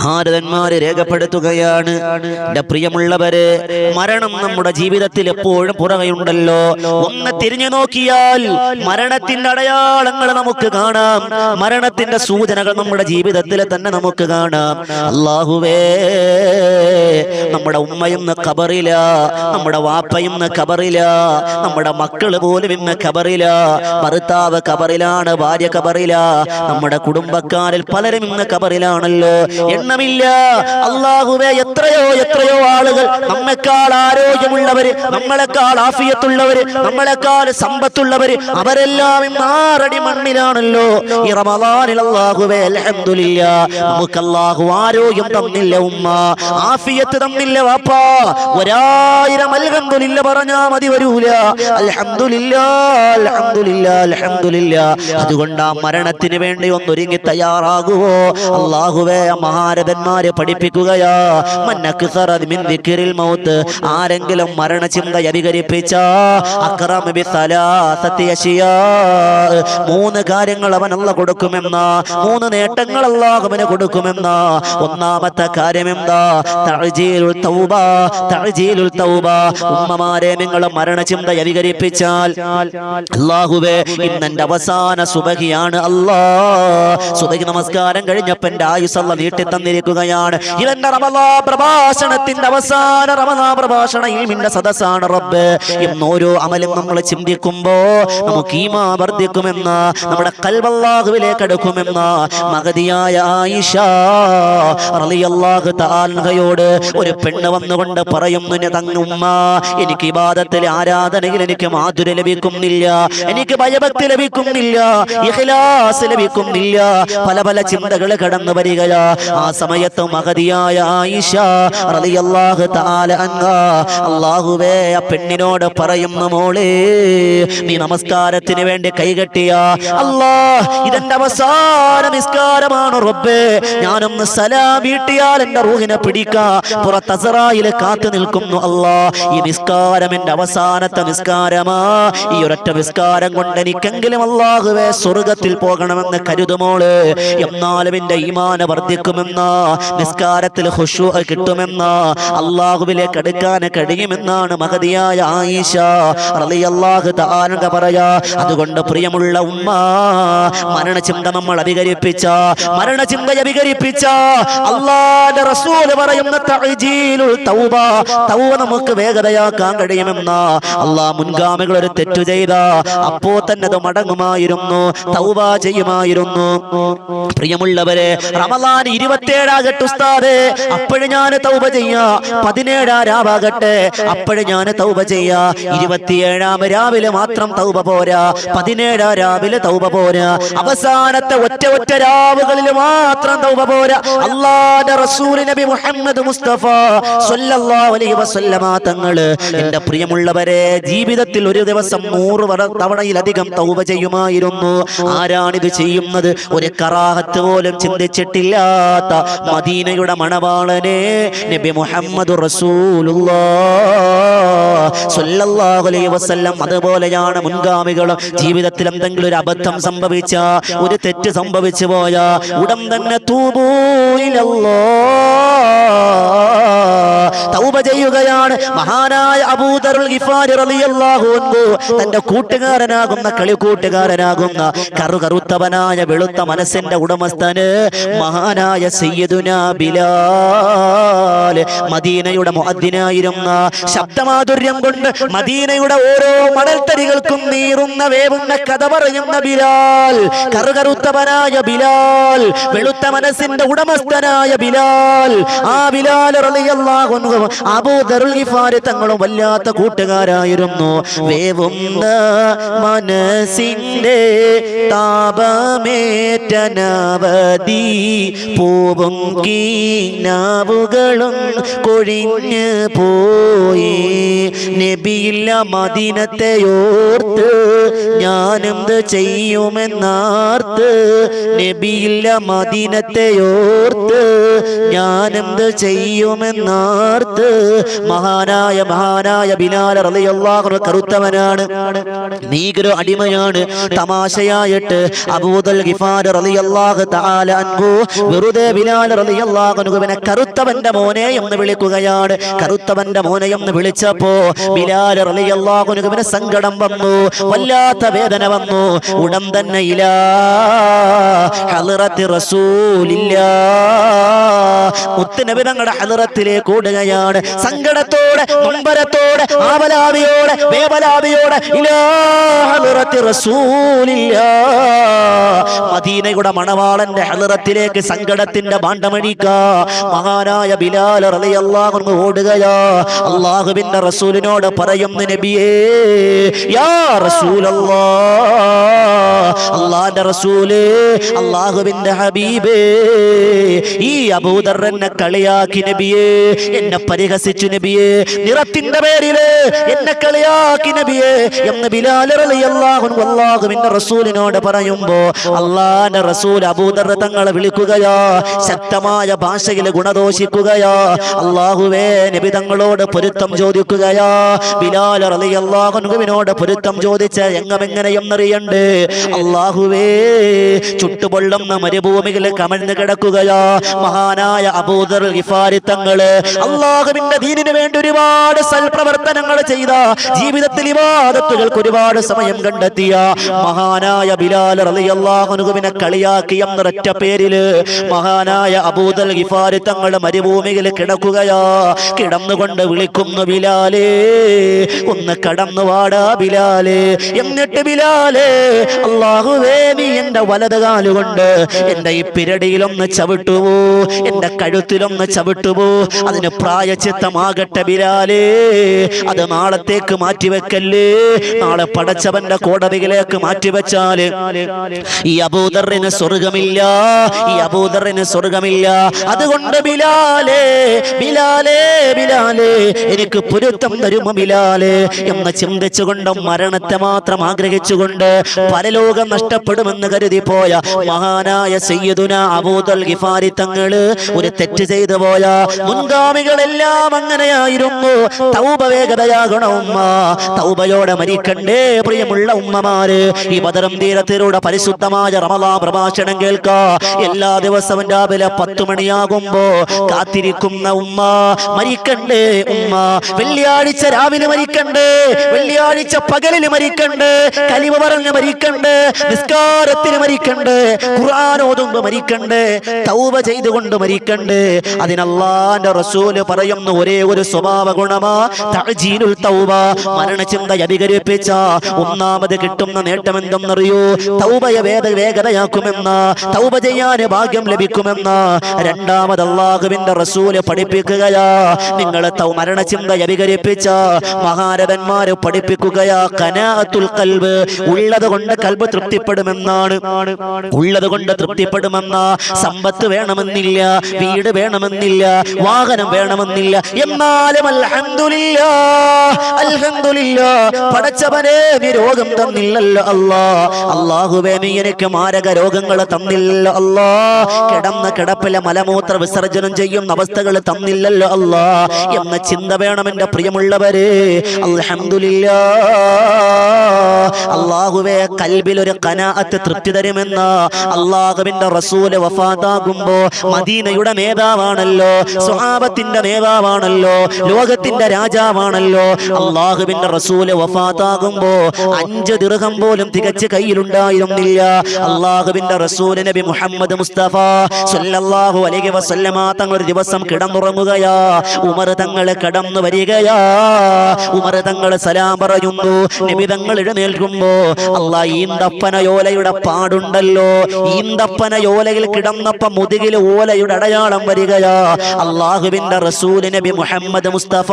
മഹാരഥന്മാര് രേഖപ്പെടുത്തുകയാണ്. എന്റെ പ്രിയമുള്ളവര് മരണം നമ്മുടെ ജീവിതത്തിൽ എപ്പോഴും പുറകെയുണ്ടല്ലോ. ഒന്ന് തിരിഞ്ഞു നോക്കിയാൽ മരണത്തിന്റെ അടയാളങ്ങൾ നമുക്ക് കാണാം. മരണത്തിന്റെ സൂചനകൾ നമ്മുടെ ജീവിതത്തിൽ തന്നെ നമുക്ക് കാണാം. അള്ളാഹുവേ നമ്മുടെ ഉമ്മയും കബറില നമ്മുടെ വാപ്പയും കബറില നമ്മുടെ മക്കൾ പോലും ഇന്ന് ഖബറില ഭർത്താവ് കബറിലാണ് ഭാര്യ ഖബറില നമ്മുടെ കുടുംബക്കാരിൽ പലരും ഇന്ന് ഖബറിലാണല്ലോ. എണ്ണമില്ല അള്ളാഹുവേ എത്രയോ എത്രയോ ആളുകൾ നമ്മെക്കാൾ ആരോഗ്യമുള്ളവര് നമ്മളെക്കാൾ ആഫിയത്തുള്ളവര് നമ്മളെക്കാൾ സമ്പത്തുള്ളവര് അവരെല്ലാം ഇന്ന് ആറടി മണ്ണിലാണല്ലോ. ഈ റമദാനിൽ അള്ളാഹുവേ അൽഹംദുലില്ല നമുക്ക് അള്ളാഹു ആരോഗ്യം തന്നില്ല ഉമ്മ. ആഫിയത്ത് തന്നില്ല വാപ്പാ. ഒരായിരം അൽഹംദുലില്ല പറഞ്ഞാ മതി വരൂല. അൽഹംദുലില്ല അൽഹംദുലില്ല അൽഹംദുലില്ല. അതുകൊണ്ട് ആ മരണത്തിന് വേണ്ടി ഒന്നൊരുങ്ങി തയ്യാറാകുവോ? അള്ളാഹുവേ ആ മഹാരഥന്മാരെ പഠിപ്പിക്കുകയാ. മൗത്ത്. ആരെങ്കിലും മരണചിന്ത അധികരിപ്പിച്ച. മൂന്ന് കാര്യങ്ങൾ അവൻ അല്ല കൊടുക്കുമെന്ന. മൂന്ന് നേട്ടങ്ങൾ അല്ലാഹുവിന് കൊടുക്കുമെന്ന. ഒന്നാമത്തെ കാര്യം എന്താ തഅജീലുൽ തൗബ. തൗബ. ഉമ്മമാരെ നിങ്ങൾ മരണചിന്ത അധികരിപ്പിച്ചാൽ. അള്ളാഹുവേ ഇന്നെന്റെ അവസാന സുബഹിയാണ് അല്ലാ സുബഹി നമസ്കാരം കഴിഞ്ഞപ്പോ എന്റെ ആയുസല്ല നീട്ടി തന്നിരിക്കുകയാണ്. ഇവന്റെ റമദാ പ്രഭാഷണത്തിന്റെ അവസാന റമദാ പ്രഭാഷണ ഇൽമിന്റെ സദസ്സാണ് റബ്ബ്. എന്ന് ഓരോ അമലും നമ്മൾ ചിന്തിക്കുമ്പോ നമുക്ക് ഈമാ വർദ്ധിക്കുമെന്ന നമ്മുടെ കൽവല്ലാഹുവിലേക്ക് എടുക്കുമെന്ന മകതിയായ ആയിഷ റളിയല്ലാഹു ഒരു പെണ്ണ് വന്നുകൊണ്ട് പറയുന്നു തങ്ങുമ്മ എനിക്ക് ഇബാദത്തിൽ ആരാധനയിൽ എനിക്ക് മാധുര്യ ലഭിക്കുന്നില്ല എനിക്ക് ഭയഭക്തി ലഭിക്കുന്നില്ല ഇഖ്ലാസ് ലഭിക്കുന്നില്ല. പല പല ചിന്തകൾ കടന്നു വരികയാ. ആ സമയത്ത് മഹതിയായ ആയിഷ റളിയല്ലാഹു തആല അൻഹ. അല്ലാഹുവേ ആ പെണ്ണിനോട് പറയുന്നു മോളെ നീ നമസ്കാരത്തിന് വേണ്ടി കൈകെട്ടിയ അല്ലാ ഇതെന്റെ അവസാന നിസ്കാരമാണ് റബ്ബേ. ഞാനൊന്ന് സലാം വീട്ടിയാൽ എന്റെ റൂഹിനെ പിടിക്കാ. പുറത്ത് കാത്തു നിൽക്കുന്നു അല്ലാ. ഈ നിസ്കാരം എന്റെ അവസാനത്തെ നിസ്കാരമാ. ഈ ഒരൊറ്റ നിസ്കാരം കൊണ്ട് എനിക്കെങ്കിലും അല്ലാഹുവേ സ്വർഗത്തിൽ പോകണമെന്ന് കരുതുമോൾ. എന്നാലും എന്റെ ഈമാന വർദ്ധിക്കുമെന്ന. നിസ്കാരത്തിൽ ഹുഷു കിട്ടുമെന്ന അള്ളാഹുവിലേക്ക് അടുക്കാൻ കഴിയുമെന്നാണ് മഹതിയായ ആയിഷ റളിയല്ലാഹു തആല പറയാ. അതുകൊണ്ട് പ്രിയമുള്ള ഉമ്മ മരണചിന്ത നമ്മൾ അധികരിപ്പിച്ച മരണചിന്ത അധികരിപ്പിച്ച അള്ളാന്റെ റസൂൽ പറയുന്ന തൗബ. തൗബ. നമുക്ക് വേഗതയാക്കാൻ കഴിയുമെന്ന. അള്ളാഹ് മുൻഗാമികൾ ഒരു തെറ്റു ചെയ്ത അപ്പോ തന്നെ അത് മടങ്ങുമായിരുന്നു തൗബ ചെയ്യുമായിരുന്നു. പ്രിയമുള്ളവരെ റമദാൻ ഇരുപത്തേഴാകട്ടെ ഉസ്താദേ അപ്പോഴും ഞാൻ തൗബ ചെയ്യാ. പതിനേഴാം രാവാകട്ടെ അപ്പോഴും ഞാൻ തൗബ ചെയ്യാ. ഇരുപത്തിയേഴാം രാവിലെ മാത്രം തൗബ പോരാ. പതിനേഴാം രാവിലെ തൗബ പോരാ. അവസാനത്തെ ഒറ്റ ഒറ്റ രാവുകളിൽ മാത്രം തൗബ പോരാ. അള്ളാന്റെ റസൂൽ നബി മുഹമ്മദ് മുസ്തഫ സല്ലല്ലാഹു അലൈഹി വസല്ലമ തങ്ങൾ. എന്റെ പ്രിയമുള്ളവരെ ജീവിതത്തിൽ ഒരു ദിവസം നൂറ് തവണയിലധികം തൗബ ചെയ്യുമായിരുന്നു. ആരാണിത് ചെയ്യുന്നത്? ഒരു കറാഹത്ത് പോലും ചിന്തിച്ചിട്ടില്ലാത്ത മദീനയുടെ മണവാളനെ നബി മുഹമ്മദ് വസല്ലം അതുപോലെയാണ് മുൻഗാമികൾ. ജീവിതത്തിൽ എന്തെങ്കിലും ഒരു അബദ്ധം സംഭവിച്ച ഒരു തെറ്റ് സംഭവിച്ചു പോയ ഉടൻ തന്നെ തൂബൂ തൗബ ചെയ്യുകയാണ്. മഹാനായ അബൂദറുൽ ഗിഫാരി റളിയല്ലാഹു അൻഹു തന്റെ കൂട്ടുകാരനാകുന്ന കളിക്കൂട്ടുകാരനാകുന്ന കറുകറുത്തവനായ വെളുത്ത മനസ്സിന്റെ ഉടമസ്ഥന് മഹാനായ സയ്യിദുന ബിലാൽ മദീനയുടെ മുഅദ്ദിനായിരുന്ന ശബ്ദമാധുര്യം കൊണ്ട് മദീനയുടെ ഓരോ മണൽത്തരികൾക്കും നീറുന്ന വേവുന്ന കഥ പറയുന്ന ബിലാൽ. കറുകറുത്തവനായ ബിലാൽ. വെളുത്ത മനസ്സിന്റെ ഉടമസ്ഥനായ ബിലാൽ. ആ ബിലാൽ അബൂദറുൽ തങ്ങളും വല്ലാത്ത കൂട്ടുകാരായിരുന്നു. വേവുന്ന മനസ്സിന്റെ താപമേറ്റനവധി പൂവും കീനാവുകളും കൊഴിഞ്ഞ് പോയി. നബിയില്ല മദീനത്തെ ഓർത്ത് ഞാനെന്ത് ചെയ്യുമെന്നാർത്ത്? നബിയില്ല മദീനത്തെ ഓർത്ത് ഞാനെന്ത് ചെയ്യുമെന്നാർത്ത്? മഹാനായ മഹാനായ ബിലാൽ റളിയല്ലാഹു കറുത്തവനാണ്. നീഗ്ര അടിമയാണ്. തമാശയായിട്ട് അബൂദൽ ഗിഫാർ റളിയല്ലാഹു തആല അൻഹു വെറുതെ ബിലാൽ റളിയല്ലാഹു അൻഹുവിനെ കറുത്തവന്റെ മോനെ എന്ന് വിളിക്കുകയാണ്. കറുത്തവന്റെ മോനെ എന്ന് വിളിച്ചപ്പോ ബിലാൽ അൻഹുവിന് സങ്കടം വന്നു വല്ലാത്ത വേദന വന്നു. ഉടൻ തന്നെ ഇലാ ഹളറത്തി റസൂലില്ലാ. ഓടുകയാണ്. സങ്കടത്തോടെ നൊമ്പരത്തോടെ ആവലാവിയോടെ വേവലാവിയോടെ മദീനയുടെ മണവാളന്റെ ഹളറത്തിലേക്ക് സങ്കടത്തിന്റെ ഭാണ്ഡമഴിക്ക. മഹാനായ ബിലാൽ റളിയല്ലാഹു ഓടുകയാ. അള്ളാഹുവിന്റെ റസൂലിനോട് പറയുന്നു നബിയേ യാ റസൂലല്ലാ അള്ളാന്റെ റസൂലേ അള്ളാഹുവിന്റെ ഹബീബേ ഈ അബൂദർ എന്നെ കളിയാക്കി നബിയേ എന്നെ പരിഹസിച്ചു നബിയേ നിറത്തിന്റെ പേരിൽ എന്നെ കളിയാക്കി നബിയേ എന്ന് അള്ളാഹുവിന്റെ റസൂലിനോട് പറയുമ്പോ അള്ളാന്റെ റസൂൽ അബൂദർ തങ്ങളെ വിളിക്കുകയാ ശക്തമായ ഭാഷയിൽ ഗുണദോഷിക്കുകയാ അള്ളാഹുവേ നബി തങ്ങളോട് പൊരുത്തം ചോദിക്കുകയാ ബിലാൽ പൊരുത്തം ചോദിച്ച എങ്ങമെങ്ങനെയെന്നറിയണ്ട്? അള്ളാഹുവേ ചുട്ടുപൊള്ളുന്ന മരുഭൂമിയിൽ കമഴ്ന്നു കിടക്കുകയാ മഹാനായ അബൂദർ ഗിഫാരി തങ്ങൾ. അള്ളാഹുവിന്റെ ദീനിന് വേണ്ടി ഒരുപാട് സൽപ്രവർത്തനങ്ങൾ ചെയ്ത ജീവിതത്തിൽ ഇവാദത്തുകൾക്ക് ഒരുപാട് സമയം കണ്ടെത്തിയ മഹാനായ ബിലാൽ അള്ളാഹുനുവിനെ കളിയാക്കി എന്നൊരൊറ്റ പേരിൽ മഹാനായ അബൂദൽ ഗിഫാരി തങ്ങൾ മരുഭൂമിയിൽ കിടക്കുകയാ. കിടന്നുകൊണ്ട് വിളിക്കുന്നു ബിലാലേ ഒന്ന് കടന്നു വാടാ ബിലാലേ. എന്നിട്ട് ബിലാലേ അള്ളാഹുവേ നീ എന്റെ വലത് കാലുകൊണ്ട് എന്റെ ഈ പിരടിയിലൊന്ന് ചവിട്ടുവോ? എന്റെ കഴുത്തിലൊന്ന് ചവിട്ടുവോ? അതിന് പ്രായച്ചിത്തമാകട്ടെ ബിലാലേ. അത് നാളത്തേക്ക് മാറ്റിവെക്കല്ലേ? നാളെ പടച്ചവന്റെ കോടതിയിലേക്ക് മാറ്റിവെച്ചാൽ. ഈ അബൂദറിന് സ്വർഗമില്ല ഈ അബൂദറിന് സ്വർഗമില്ല അതുകൊണ്ട് ബിലാലേ ബിലാലേ ബിലാലേ എനിക്ക് പൊരുത്തം തരുമോ ബിലാലേ എന്ന് ചിന്തിച്ചുകൊണ്ട് മരണത്തെ മാത്രം ആഗ്രഹിച്ചുകൊണ്ട് പരലോകം നഷ്ടപ്പെടുമെന്ന് കരുതി പോയ മഹാനായ സയ്യദുന അബൂദൽ ഗിഫാരി തങ്ങൾ ഒരു തെറ്റ് ചെയ്തു പോയ മുൻഗാമികളെല്ലാം അങ്ങനെയായിരുന്നു. തൗബ വേഗതയാകണം ഉമ്മ. തൗബയോടെ മരിക്കണ്ടേ പ്രിയമുള്ള ഉമ്മമാര്. ഈ ബദറും തീരത്തിലൂടെ പരിശുദ്ധമായ റമലാ പ്രഭാഷണം കേൾക്ക. എല്ലാ ദിവസവും രാവിലെ പത്തു മണിയാകുമ്പോ കാത്തിരിക്കുന്ന ഉമ്മ മരിക്കണ്ടേ ഉമ്മ. വെള്ളിയാഴ്ച രാവിലെ മരിക്കണ്ടേ. വെള്ളിയാഴ്ച പകലിൽ മരിക്കണ്ട്. കലിമ പറഞ്ഞ് മരിക്കണ്ട്. നിസ്കാരത്തിന് മരിക്കണ്ട്. ഖുർആൻ മരിക്കണ്ട്. തൗബ ചെയ്തുകൊണ്ട് മരിക്കണ്ട്. അതിനല്ലാന്റെ റസൂൽ പറയുന്ന ഒരേ ഒരു സ്വഭാവ ഗുണമാ തൗബ. മരണചിന്ത അധികരിപ്പിച്ച ഒന്നാമത് കിട്ടുന്ന നേട്ടം എന്തെന്നറിയോ തൗബയെ വേദ വേഗതയാക്കുമെന്ന തൗബ ചെയ്യാൻ ഭാഗ്യം ലഭിക്കുമെന്ന. രണ്ടാമത് അള്ളാഹുവിന്റെ റസൂൽ പഠിപ്പിക്കുകയാ. നിങ്ങളെ മരണചിന്ത അധികരിപ്പിച്ച മഹാരഥന്മാര് പഠിപ്പിക്കുകയാ കനാത്തുൽ കൽബ്. ഉള്ളത് കൊണ്ട് കൽബ് തൃപ്തിപ്പെടുമെന്നാണ്. ഉള്ളത് കൊണ്ട് തൃപ്തിപ്പെടുമെന്ന. സമ്പത്ത് വേണമെന്നില്ല വീട് വേണമെന്നില്ല വാഹനം വേണമെന്നില്ല. എന്നാലും അൽഹംദുലില്ലാ അൽഹംദുലില്ലാ പടച്ചവനെ രോഗം തന്നില്ലല്ലോ അല്ലാ. അള്ളാഹുവേ നീ എനിക്ക് മാരക രോഗങ്ങൾ തന്നില്ലല്ലോ അല്ലാ. കിടന്ന കിടപ്പിലെ മലമൂത്ര വിസർജനം ചെയ്യുന്ന അവസ്ഥകൾ തന്നില്ലല്ലോ അല്ലാ. എന്ന ചിന്ത വേണം എന്റെ പ്രിയമുള്ളവരെ. അൽഹംദുലില്ലാ അള്ളാഹുവേ കൽബിൽ ഒരു കനാഅത്ത് തൃപ്തി തരുമെന്ന അള്ളാഹുവിന്റെ റസൂൽ വഫാത്താകുമ്പോ മദീനയുടെ നേതാവാണല്ലോ സ്വഹാബത്തിന്റെ നേതാവാണല്ലോ ലോകത്തിന്റെ രാജാവാണല്ലോ. അള്ളാഹുവിന്റെ റസൂൽ വഫാത്താകുമ്പോ അഞ്ച് ദിർഹം പോലും തികച്ച് കയ്യിലുണ്ടായിരുന്നില്ല. അള്ളാഹുവിന്റെ റസൂൽ നബി മുഹമ്മദ് മുസ്തഫ സല്ലല്ലാഹു അലൈഹി വസല്ലമ തങ്ങൾ ഒരു ദിവസം കിടന്നുറങ്ങുകയാ. ഉമർ തങ്ങൾ കടന്നു വരികയാ. ഉമർ തങ്ങൾ സലാം പറയുന്നു. നബി തങ്ങൾ എഴുന്നേൽക്കുമ്പോ അല്ല ഈന്തപ്പന യോലയുടെ പാടുണ്ടല്ലോ. ഈന്തപ്പന യോലയിൽ കിടന്നപ്പ മുതുകിൽ ഓലയുടെ അടയാളം വരികയാ. അള്ളാഹുവിന്റെ റസൂൽ നബി മുഹമ്മദ് മുസ്തഫ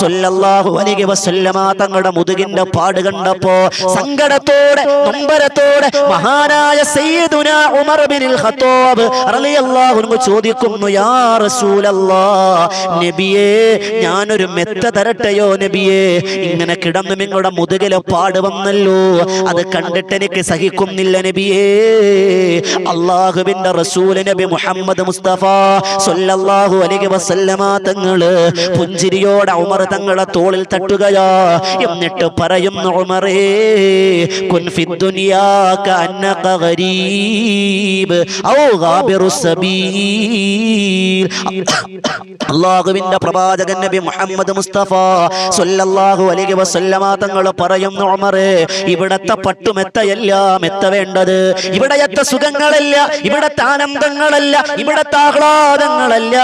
സൊല്ലാഹു അലൈഹി വസല്ലമ തങ്ങളുടെ മുതുകിന്റെ പാട് കണ്ടപ്പോ സങ്കടത്തോടെ നൊമ്പരത്തോടെ മഹാനായ സയ്യിദുന ഉമർ ബിൻ ഖത്താബ് റളിയല്ലാഹു അൻഹു ചോദിക്കുന്നു യാ റസൂലല്ലാ നബിയേ ഞാനൊരു മെത്ത തരട്ടെയോ നബിയേ ഇങ്ങനെ കിടന്നു നിങ്ങളുടെ മുതുകിലെ പാട് വന്നല്ലോ. അത് കണ്ടിട്ട് എനിക്ക് സഹിക്കുന്നില്ല നബിയേ. അള്ളാഹുവിന്റെ റസൂൽ നബി മുഹമ്മദ് മുസ്തഫ സ്വല്ലല്ലാഹു അലൈഹി വസല്ലമ തങ്ങൾ പുഞ്ചിരിയോടെ ഉമർ തങ്ങളെ തോളിൽ തട്ടുകയാ. എന്നിട്ട് പറയുന്നു ഉമറേ കുൻ ദുനിയാ ഗരീബ് ഔ ഗാബിറു സബീൽ. അള്ളാഹുവിന്റെ പ്രവാചകൻ നബി മുഹമ്മദ് മുസ്തഫ സല്ലല്ലാഹു അലൈഹി വസല്ലമ തങ്ങൾ പറയുന്നു ഉമറേ ഇവിടത്തെ പട്ടുമെത്തയല്ല മെത്ത വേണ്ടത്. ഇവിടത്തെ സുഖങ്ങളല്ല ഇവിടത്തെ ആനന്ദങ്ങളല്ല ഇവിടത്തെ ആഹ്ലാദങ്ങളല്ല.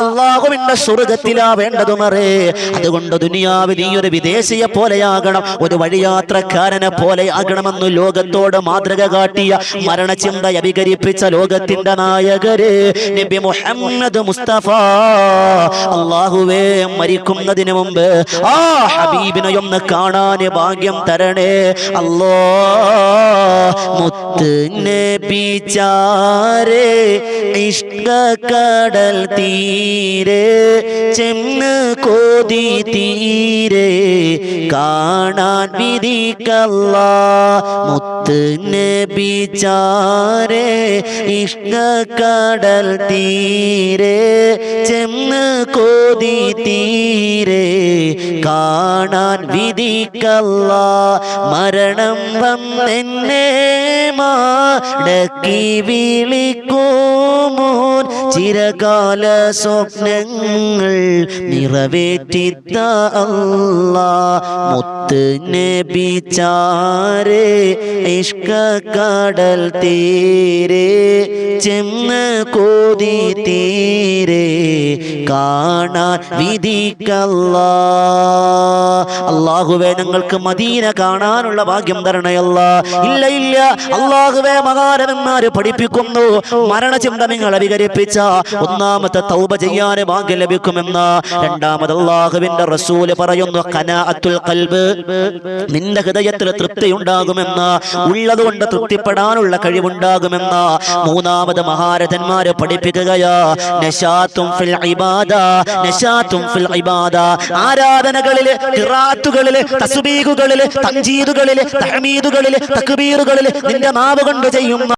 അള്ളാഹുവിന്റെ സ്വർഗത്തിലാ വേണ്ടത് ഉമറേ. അതുകൊണ്ട് ദുനിയാവിൽ ഈ ഒരു വിദേശിയെ പോലെയാകണം. ഒരു വഴിയാത്രക്കാരനെ പോലെയാകണമെന്ന് ലോകത്തോട് മാതൃക കാട്ടിയ മരണചിന്ത അഭികരിപ്പിച്ച ലോകത്തിന്റെ നായകര് നബി മുഹമ്മദ് മുസ്തഫ. അള്ളാഹുവേ മരിക്കുന്നതിന് മുമ്പ് ആ ഹബീബിനെ ഒന്ന് കാണാൻ ഭാഗ്യം തരണേ. അല്ലോ മുത്ത് നബിചാരേ ഇഷ്ടക്കടൽ കടൽ തീരെ ചെന്ന് കോതി തീരെ കാണാൻ വിധിക്കല്ല. മുത്ത് നബിചാരേ ഇഷ്ടക്കടൽ കടൽ തീരെ ചെന്ന് കോതി തീരെ കാണാൻ വിധിക്കല്ല. മരണം വന്നെന്നെ മാടക്കി വിളിക്കുമോൻ. ചിരകാല സ്വപ്നങ്ങൾ നിറവേറ്റിത്ത അല്ല. മുത്ത് നബിച്ചാരേ ഇഷ്ക കടൽ തീരെ ചെന്ന് കോതി തീരെ കാണാൻ വിധിക്കല്ല. അള്ളാഹുവേ ഞങ്ങൾക്ക് മദീന കാണാനുള്ള ഭാഗ്യം തരണയല്ല. ഇല്ല ഇല്ല. അള്ളാഹുവേ മകാരന്മാര് പഠിപ്പിക്കുന്നു. മരണചിന്ത നിങ്ങൾ അവികരിപ്പിച്ച ഒന്നാമത്തെ തൗബ ചെയ്യാൻ ഭാഗ്യം ലഭിക്കുമെന്ന് രണ്ടാമത് അള്ളാഹുവിന്റെ റസൂൽ പറയുന്നു കനാഅത്തുൽ കൽബ് നിന്റെ ഹൃദയത്തിൽ തൃപ്തി ഉണ്ടാകുമെന്ന് ഉള്ളതുകൊണ്ട് തൃപ്തിപ്പെടാനുള്ള കഴിവുണ്ടാകുമെന്ന്. മൂന്നാമത് മഹാരഥന്മാര് പഠിപ്പിക്കുകയാ? ഇബാദ ഇബാദ. ആരാധനകളിൽ ഖിറാത്തുകളിൽ തസ്ബീഹുകളിൽ തഞ്ചീദുകളിൽ തഹമീദുകളിൽ തക്ബീറുകളിൽ നിന്റെ നാവ് കൊണ്ട് ചെയ്യുന്ന